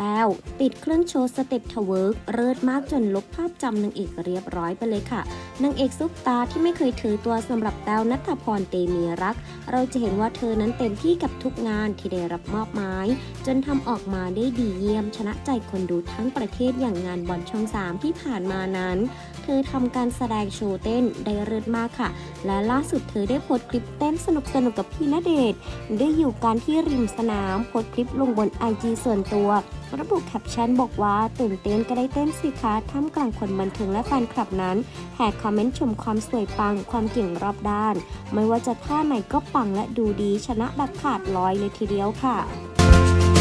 ta แต้วติดเครื่องโชว์สเต็ปทเวิร์กเลิศมากจนลบภาพจำนางเอกเรียบร้อยไปเลยค่ะนางเอกซุปตาที่ไม่เคยถือตัวสำหรับแต้วนัทพรเตมีรัก เราจะเห็นว่าเธอนั้นเต็มที่กับทุกงานที่ได้รับมอบหมาย จนทำออกมาได้ดีเยี่ยมชนะใจคนดูทั้งประเทศอย่างงานบอลช่องสามที่ผ่านมานั้น เธอทำการแสดงโชว์เต้นได้เลิศมากค่ะ และล่าสุดเธอได้โพสต์คลิปเต้นสนุกสนุกๆกับพี่ณเดชน์ได้อยู่กันที่ริมสนามโพสต์คลิปลงบนไอจีส่วนตัวระบุแคปชั่นบอกว่า ตื่นเต้นก็ได้เต้นสิคะท่ามกลางคนบันเทิงและแฟนคลับนั้นแหกคอมเมนต์ชมความสวยปังความเก่งรอบด้าน ไม่ว่าจะท่าไหนก็ปังและดูดีชนะแบบขาดลอยเลยทีเดียวค่ะ